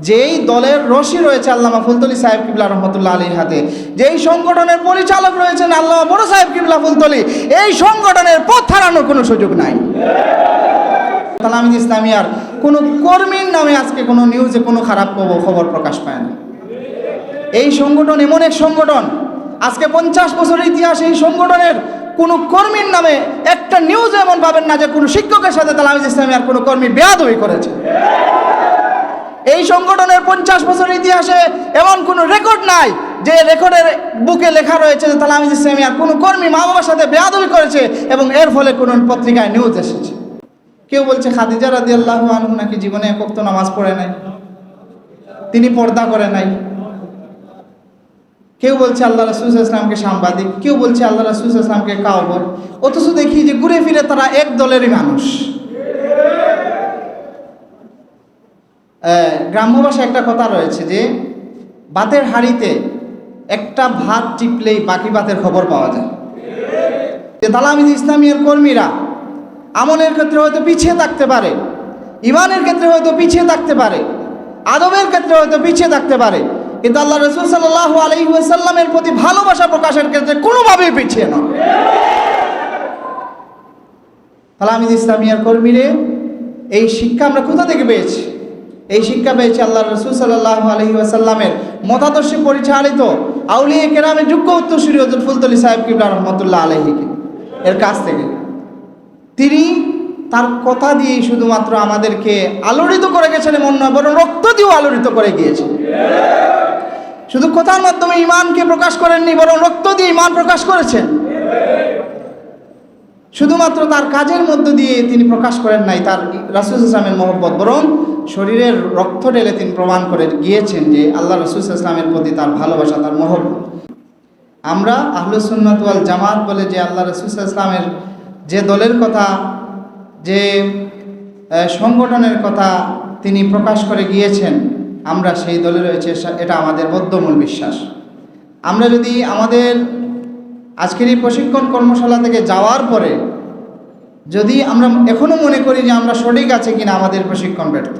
যেই দলের রশি রয়েছে আল্লামা ফুলতলি সাহেব কিবলা রহমতুল্লাহ আলীর হাতে, যেই সংগঠনের পরিচালক রয়েছেন আল্লামা বড় সাহেব কিবলা ফুলতলি, এই সংগঠনের পথ হারানোর কোনো সুযোগ নাই। তালামিদ ইসলামিয়ার কোনো কর্মীর নামে আজকে কোনো নিউজে কোনো খারাপ খবর- প্রকাশ পায় না। এই সংগঠন এমন এক সংগঠন, আজকে পঞ্চাশ বছরের ইতিহাস এই সংগঠনের কোনো কর্মীর নামে একটা নিউজ এমন পাবেন না যে কোনো শিক্ষকের সাথে তালামিজ ইসলামিয়ার কোনো কর্মী বেয়াদবি করেছে। এই সংগঠনের পঞ্চাশ বছরের ইতিহাসে এমন কোনো রেকর্ড নাই যে রেকর্ডের বুকে লেখা রয়েছে যে তালামিজ ইসলামিয়ার কোনো কর্মী মা বাবার সাথে বেয়াদবি করেছে এবং এর ফলে কোনো পত্রিকায় নিউজ এসেছে। কেউ বলছে খাদিজা রাদি আল্লাহ আনহু নাকি জীবনে একক নামাজ পড়ে নাই? তিনি পর্দা করে নাই। কেউ বলছে আল্লাহ রসুল ইসলামকে সাংবাদিক, কেউ বলছে আল্লাহ রসুল ইসলামকে কাউবর। অথচ দেখি যে ঘুরে ফিরে তারা এক দলেরই মানুষ। গ্রাম্য ভাষায় একটা কথা রয়েছে যে ভাতের হাড়িতে একটা ভাত টিপলেই বাকি ভাতের খবর পাওয়া যায়। যে তালামিদ ইসলামিয়ার কর্মীরা আমলের ক্ষেত্রে হয়তো পিছিয়ে থাকতে পারে, ইমানের ক্ষেত্রে হয়তো পিছিয়ে থাকতে পারে, আদবের ক্ষেত্রে হয়তো পিছিয়ে থাকতে পারে, কিন্তু আল্লাহ রসুল সাল্লাহ আলহিহাসাল্লামের প্রতি ভালোবাসা প্রকাশের ক্ষেত্রে কোনোভাবেই পিছিয়ে নয়। তালামিদ ইসলামিয়ার কর্মীরে এই শিক্ষা আমরা কোথা থেকে পেয়েছি? এই শিক্ষা পেয়েছি আল্লাহ রসুল সাল্লাহ আলহি আসাল্লামের মতাদর্শে পরিচালিত আউলিয়া কেরামের যোগ্য উত্তরসূরি হজর ফুলতলি সাহেব কিবলা রহমতুল্লাহ আলহিকে এর কাছ থেকে। তিনি তার কথা দিয়েই শুধুমাত্র আমাদেরকে আলোড়িত করে গেছেন এমন নয়, বরং রক্ত দিয়েও আলোড়িত করে গিয়েছেন। শুধু কথার মাধ্যমে ইমানকে প্রকাশ করেননি, বরং রক্ত দিয়ে ইমান প্রকাশ করেছেন। শুধুমাত্র তার কাজের মধ্য দিয়ে তিনি প্রকাশ করেন নাই তার রাসুল ইসলামের মহব্বত, বরং শরীরের রক্ত ঢেলে তিনি প্রমাণ করে গিয়েছেন যে আল্লাহ রসুল ইসলামের প্রতি তার ভালোবাসা, তার মহব্বত। আমরা আহলুসুন্নত জামাত বলে যে আল্লাহ রসুল ইসলামের যে দলের কথা, যে সংগঠনের কথা তিনি প্রকাশ করে গিয়েছেন, আমরা সেই দলে রয়েছে এটা আমাদের বদ্ধমূল বিশ্বাস। আমরা যদি আমাদের আজকের এই প্রশিক্ষণ কর্মশালা থেকে যাওয়ার পরে যদি আমরা এখনও মনে করি যে আমরা সঠিক আছে কিনা আমাদের প্রশিক্ষণ ব্যর্থ।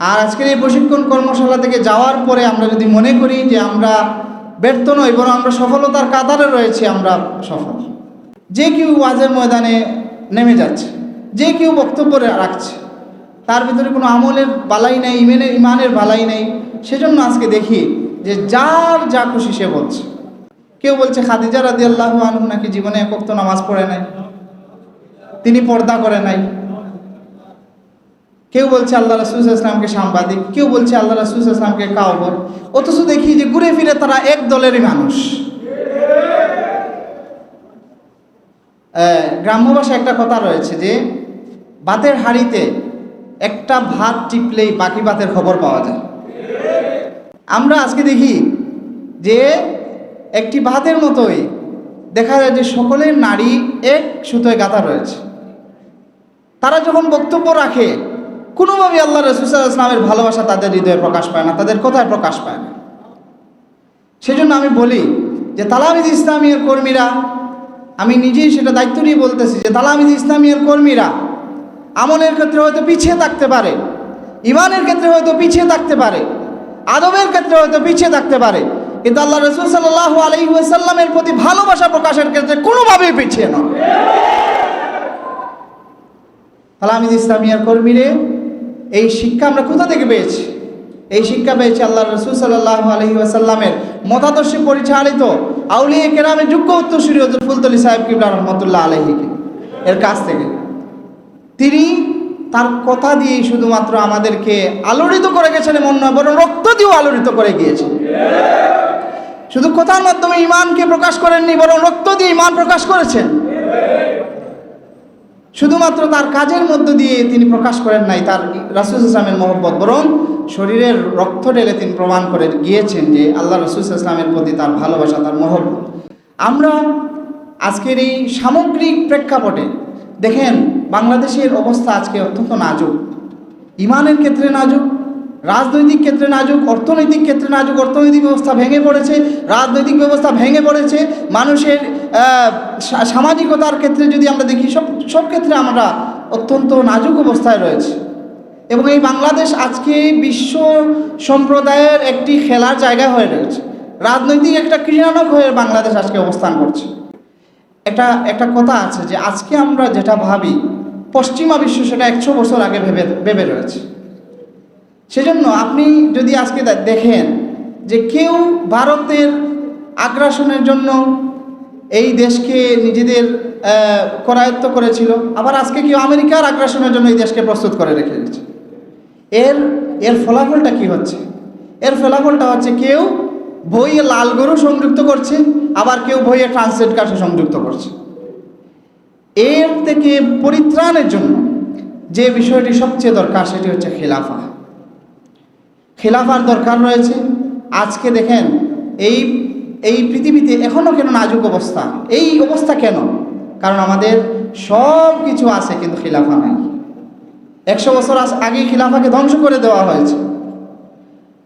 আর আজকের এই প্রশিক্ষণ কর্মশালা থেকে যাওয়ার পরে আমরা যদি মনে করি যে আমরা ব্যর্থ নই, বরং আমরা সফলতার কাতারে রয়েছি, আমরা সফল। যে কেউ ওয়াজের ময়দানে নেমে যাচ্ছে, যে কেউ বক্তব্য রাখছে, তার ভিতরে কোনো আমলের বালাই নেই ইমেনের ইমানের বালাই নেই, সেজন্য আজকে দেখি যে যার যা খুশি সে বলছে। কেউ বলছে, খাদিজা রাদি আল্লাহ আনহু নাকি জীবনে একক নামাজ পড়ে নাই, তিনি পর্দা করে নাই কেউ বলছে আল্লাহ রসুল ইসলামকে সাংবাদিক, কেউ বলছে আল্লাহ রসুল ইসলামকে কাউবর। অথচ দেখি যে ঘুরে ফিরে তারা এক দলেরই মানুষ। গ্রাম্য একটা কথা রয়েছে যে, ভাতের হাড়িতে একটা ভাত টিপলেই বাকি ভাতের খবর পাওয়া যায়। আমরা আজকে দেখি যে, একটি ভাতের মতোই দেখা যায় যে সকলের নারী এক সুতোয় গাঁথা রয়েছে। তারা যখন বক্তব্য রাখে কোনোভাবে আল্লাহ রসুল্লাহ ইসলামের ভালোবাসা তাদের হৃদয়ে প্রকাশ পায় না, তাদের কোথায় প্রকাশ পায় না। সেজন্য আমি বলি যে তালামিদ ইসলামিয়ার কর্মীরা, আমি নিজেই সেটা দায়িত্ব নিয়ে বলতেছি যে তালামিদ ইসলামিয়ার কর্মীরা আমলের ক্ষেত্রে হয়তো পিছিয়ে থাকতে পারে ইমানের ক্ষেত্রে হয়তো পিছিয়ে থাকতে পারে, আদবের ক্ষেত্রে হয়তো পিছিয়ে থাকতে পারে, কিন্তু আল্লাহ রসুল সাল্লাহ আলহিহাসাল্লামের প্রতি ভালোবাসা প্রকাশের ক্ষেত্রে কোনোভাবেই পিছিয়ে নয়। তালামিদ ইসলামিয়ার কর্মীরে এই শিক্ষা আমরা কোথা থেকে পেয়েছি? এই শিক্ষা পেয়েছি আল্লাহ রসুল সাল্লাহ আলহি আসাল্লামের মতাদর্শে পরিচালিত আউলিয়া কেরামের যোগ্য উত্তরসূরি হজর ফুলতলি সাহেব কিবলা রহমতুল্লাহ আলহিকে এর কাছ থেকে। তিনি তার কথা দিয়েই শুধুমাত্র আমাদেরকে আলোড়িত করে গেছেন এমন নয়, বরং রক্ত দিয়েও আলোড়িত করে গিয়েছেন। শুধু কথার মাধ্যমে ইমানকে প্রকাশ করেননি, বরং রক্ত দিয়ে ইমান প্রকাশ করেছেন। শুধুমাত্র তার কাজের মধ্য দিয়ে তিনি প্রকাশ করেন নাই, তার রাসুল ইসলামের মহব্বত, বরং শরীরের রক্ত ঢেলে তিনি প্রমাণ করে গিয়েছেন যে আল্লাহ রসুল ইসলামের প্রতি তার ভালোবাসা, তার মহব্বত। আমরা আজকের এই সামগ্রিক প্রেক্ষাপটে দেখেন, বাংলাদেশের অবস্থা আজকে অত্যন্ত নাজুক। ইমানের ক্ষেত্রে নাজুক, রাজনৈতিক ক্ষেত্রে নাজুক, অর্থনৈতিক ক্ষেত্রে নাজুক, অর্থনৈতিক ব্যবস্থা ভেঙে পড়েছে, রাজনৈতিক ব্যবস্থা ভেঙে পড়েছে, মানুষের সামাজিকতার ক্ষেত্রে যদি আমরা দেখি, সব সব ক্ষেত্রে আমরা অত্যন্ত নাজুক অবস্থায় রয়েছে। এবং এই বাংলাদেশ আজকে বিশ্ব সম্প্রদায়ের একটি খেলার জায়গা হয়ে রয়েছে। রাজনৈতিক একটা ক্রীড়ানক হয়ে বাংলাদেশ আজকে অবস্থান করছে। একটা একটা কথা আছে যে আজকে আমরা যেটা ভাবি, পশ্চিমা বিশ্ব সেটা একশো বছর আগে ভেবে ভেবে রয়েছে। সেজন্য আপনি যদি আজকে দেখেন যে কেউ ভারতের আগ্রাসনের জন্য এই দেশকে নিজেদের করায়ত্ত করেছিল। আবার আজকে কেউ আমেরিকার আগ্রাসনের জন্য এই দেশকে প্রস্তুত করে রেখে দিয়েছে। এর এর ফলাফলটা কি হচ্ছে? এর ফলাফলটা হচ্ছে কেউ বইয়ে লাল গরু সংযুক্ত করছে, আবার কেউ বইয়ে ট্রান্সলেট কাঠে সংযুক্ত করছে। এর থেকে পরিত্রাণের জন্য যে বিষয়টি সবচেয়ে দরকার সেটি হচ্ছে খেলাফা। খেলাফার দরকার রয়েছে। আজকে দেখেন, এই এই পৃথিবীতে এখনও কেন নাজুক অবস্থা? এই অবস্থা কেন? কারণ আমাদের সব কিছু আছে কিন্তু খিলাফা নাই। একশো বছর আগে খিলাফাকে ধ্বংস করে দেওয়া হয়েছে।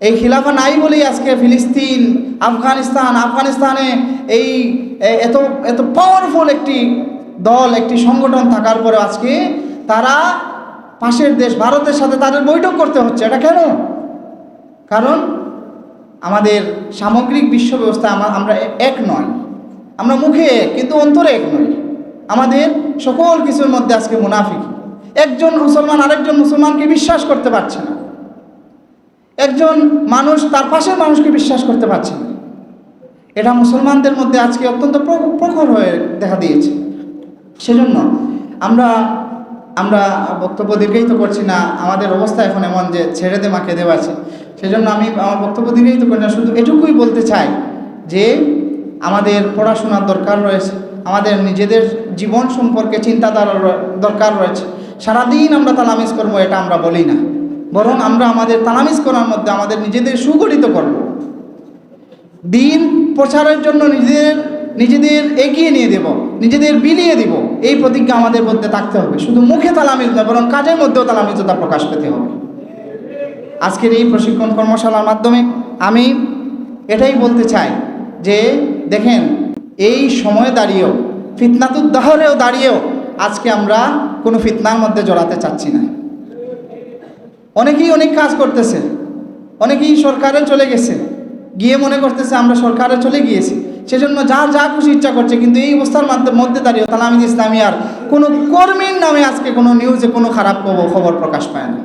এই খিলাফা নাই বলেই আজকে ফিলিস্তিন, আফগানিস্তান, আফগানিস্তানে এই এত এত পাওয়ারফুল একটি দল, একটি সংগঠন থাকার পরে আজকে তারা পাশের দেশ ভারতের সাথে তাদের বৈঠক করতে হচ্ছে। এটা কেন? কারণ আমাদের সামগ্রিক বিশ্ব ব্যবস্থা আমা- আমরা এক নয়। আমরা মুখে এক, কিন্তু অন্তরে এক নই। আমাদের সকল কিছুর মধ্যে আজকে মুনাফিক। একজন মুসলমান আরেকজন মুসলমানকে বিশ্বাস করতে পারছে না। একজন মানুষ তার পাশের মানুষকে বিশ্বাস করতে পারছে না। এটা মুসলমানদের মধ্যে আজকে অত্যন্ত প্র- প্রখর হয়ে দেখা দিয়েছে। সেজন্য আমরা আমরা বক্তব্য দীর্ঘায়িত করছি না। আমাদের অবস্থা এখন এমন যে ছেড়ে দে মাকে দেওয়া আছে। সেজন্য আমি আমার বক্তব্য দীর্ঘায়িত করি না শুধু এটুকুই বলতে চাই যে আমাদের পড়াশোনার দরকার রয়েছে, আমাদের নিজেদের জীবন সম্পর্কে চিন্তাধারার দরকার রয়েছে। সারাদিন আমরা তালামিজ করব, এটা আমরা বলি না। বরং আমরা আমাদের তালামিজ করার মধ্যে আমাদের নিজেদের সুগঠিত করব। দিন প্রচারের জন্য নিজেদের নিজেদের এগিয়ে নিয়ে দেব, নিজেদের বিলিয়ে দিব। এই প্রতিজ্ঞা আমাদের মধ্যে থাকতে হবে। শুধু মুখে তালামিজ নয়, বরং কাজের মধ্যেও তালামিজতা প্রকাশ পেতে হবে। আজকের এই প্রশিক্ষণ কর্মশালার মাধ্যমে আমি এটাই বলতে চাই যে, দেখেন, এই সময়ে দাঁড়িয়েও ফিতনাতুদ্দাহরেও দাঁড়িয়েও আজকে আমরা কোনো ফিতনার মধ্যে জড়াতে চাচ্ছি না। অনেকেই অনেক কাজ করতেছে, অনেকেই সরকারে চলে গেছে, গিয়ে মনে করতেছে আমরা সরকারে চলে গিয়েছি, সেজন্য যার যা খুশি ইচ্ছা করছে, কিন্তু এই অবস্থার মধ্যে মধ্যে দাঁড়িয়ে তালামিদ ইসলামিয়ার কোনো কর্মীর নামে আজকে কোনো নিউজে কোনো খারাপ খবর প্রকাশ পায় না।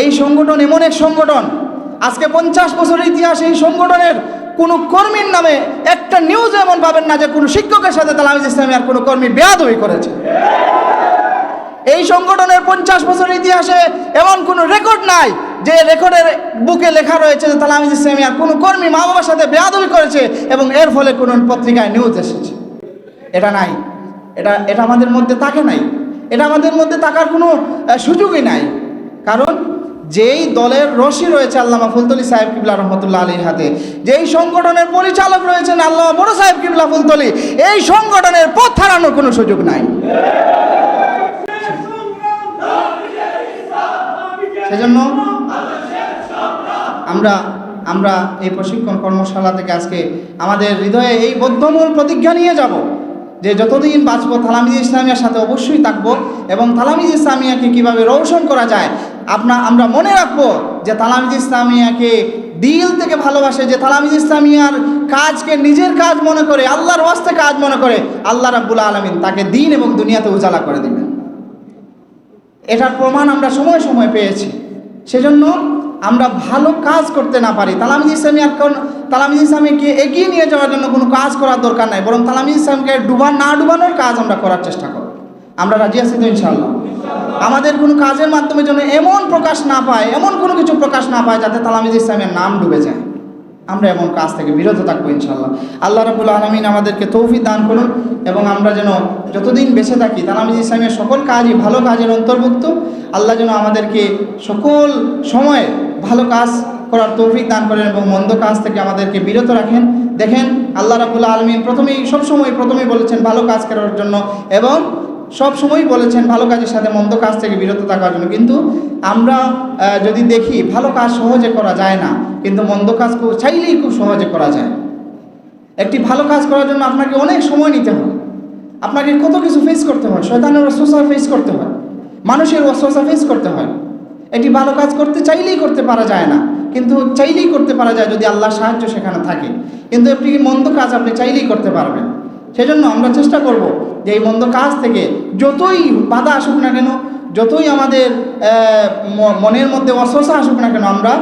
এই সংগঠন এমন এক সংগঠন। আজকে পঞ্চাশ বছরের ইতিহাস এই সংগঠনের কোনো কর্মীর নামে একটা নিউজ এমন পাবেন না যে কোনো শিক্ষকের সাথে তালামিজ ইসলামিয়ার কোনো কর্মী বেয়াদবি করেছে। এই সংগঠনের পঞ্চাশ বছরের ইতিহাসে এমন কোনো রেকর্ড নাই যে রেকর্ডের বুকে লেখা রয়েছে যে তালামিজ আর কোনো কর্মী মা বাবার সাথে বেয়াদবি করেছে এবং এর ফলে কোনো পত্রিকায় নিউজ এসেছে। এটা নাই। এটা এটা আমাদের মধ্যে থাকে নাই। এটা আমাদের মধ্যে থাকার কোনো সুযোগই নাই। কারণ যেই দলের রশি রয়েছে আল্লামা ফুলতলি সাহেব কিবলা রহমতুল্লাহ আলীর হাতে, যেই সংগঠনের পরিচালক রয়েছেন আল্লামা বড় সাহেব কিবলা ফুলতলি, এই সংগঠনের পথ হারানোর কোনো সুযোগ নাই। সেজন্য আমরা আমরা এই প্রশিক্ষণ কর্মশালা থেকে আজকে আমাদের হৃদয়ে এই বদ্ধমূল প্রতিজ্ঞা নিয়ে যাব যে যতদিন বাঁচবো, তালামিজ ইসলামিয়ার সাথে অবশ্যই থাকব এবং তালামিজ ইসলামিয়াকে কীভাবে রৌশন করা যায় আপনা আমরা মনে রাখব যে তালামিজ ইসলামিয়াকে দিল থেকে ভালোবাসে, যে তালামিজ ইসলামিয়ার কাজকে নিজের কাজ মনে করে, আল্লাহর ওয়াস্তে কাজ মনে করে, আল্লাহ রাব্বুল আলমিন তাকে দিন এবং দুনিয়াতে উজালা করে দেবেন। এটার প্রমাণ আমরা সময় সময় পেয়েছি। সেজন্য আমরা ভালো কাজ করতে না পারি। তালামিজ ইসলামী কোন তালামিজ ইসলামীকে এগিয়ে নিয়ে যাওয়ার জন্য কোনো কাজ করার দরকার নাই। বরং তালামিজ ইসলামকে ডুবা না ডুবানোর কাজ আমরা করার চেষ্টা করব। আমরা রাজি আছি তো ইনশাল্লাহ আমাদের কোনো কাজের মাধ্যমে যেন এমন প্রকাশ না পায়, এমন কোনো কিছু প্রকাশ না পায় যাতে তালামিজ ইসলামের নাম ডুবে যায়। আমরা এমন কাজ থেকে বিরত থাকব ইনশাল্লাহ আল্লাহ রাবুল আলমিন আমাদেরকে তৌফি দান করুন এবং আমরা যেন যতদিন বেঁচে থাকি, তালামিজ ইসলামের সকল কাজই ভালো কাজের অন্তর্ভুক্ত। আল্লাহ যেন আমাদেরকে সকল সময়ে ভালো কাজ করার তৌফিক দান করেন এবং মন্দ কাজ থেকে আমাদেরকে বিরত রাখেন। দেখেন, আল্লাহ রাবুল আলমিন প্রথমেই সবসময় প্রথমেই বলেছেন ভালো কাজ করার জন্য এবং সব সময়ই বলেছেন ভালো কাজের সাথে মন্দ কাজ থেকে বিরত থাকার জন্য। কিন্তু আমরা যদি দেখি ভালো কাজ সহজে করা যায় না, কিন্তু মন্দ কাজ খুব, চাইলেই খুব সহজে করা যায়। একটি ভালো কাজ করার জন্য আপনাকে অনেক সময় নিতে হয়। আপনাকে কত কিছু ফেস করতে হয়। শয়তানের অস্বস্থা ফেস করতে হয়। মানুষের অস্বস্থা ফেস করতে হয়। এটি ভালো কাজ করতে চাইলেই করতে পারা যায় না। কিন্তু চাইলেই করতে পারা যায় যদি আল্লাহ সাহায্য সেখানে থাকে। কিন্তু একটি মন্দ কাজ আপনি চাইলেই করতে পারবেন। সেজন্য আমরা চেষ্টা করব যে এই মন্দ কাজ থেকে যতই বাধা আসুক না কেন, যতই আমাদের মনের মধ্যে অস্বস্থ আসুক না কেন, আমরা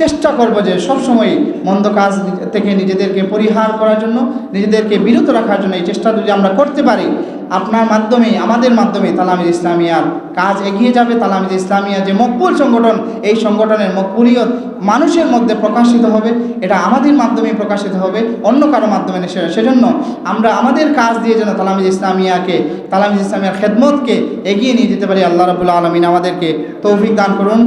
চেষ্টা করব যে সবসময় মন্দ কাজ থেকে নিজেদেরকে পরিহার করার জন্য, নিজেদেরকে বিরত রাখার জন্য এই চেষ্টা যদি আমরা করতে পারি, আপনার মাধ্যমে আমাদের মাধ্যমে তালামিদ ইসলামিয়ার কাজ এগিয়ে যাবে তালামিদ ইসলামিয়া যে মকবুল সংগঠন, এই সংগঠনের মকবুলিয়ত মানুষের মধ্যে প্রকাশিত হবে, এটা আমাদের মাধ্যমে প্রকাশিত হবে, অন্য কারও মাধ্যমে। সেজন্য আমরা আমাদের কাজ দিয়ে যেন তালামিদ ইসলামিয়াকে তালামিদ ইসলামিয়ার খেদমতকে এগিয়ে নিয়ে যেতে পারি, আল্লাহ রবুল্লা আলমিন আমাদেরকে তৌফিক দান করুন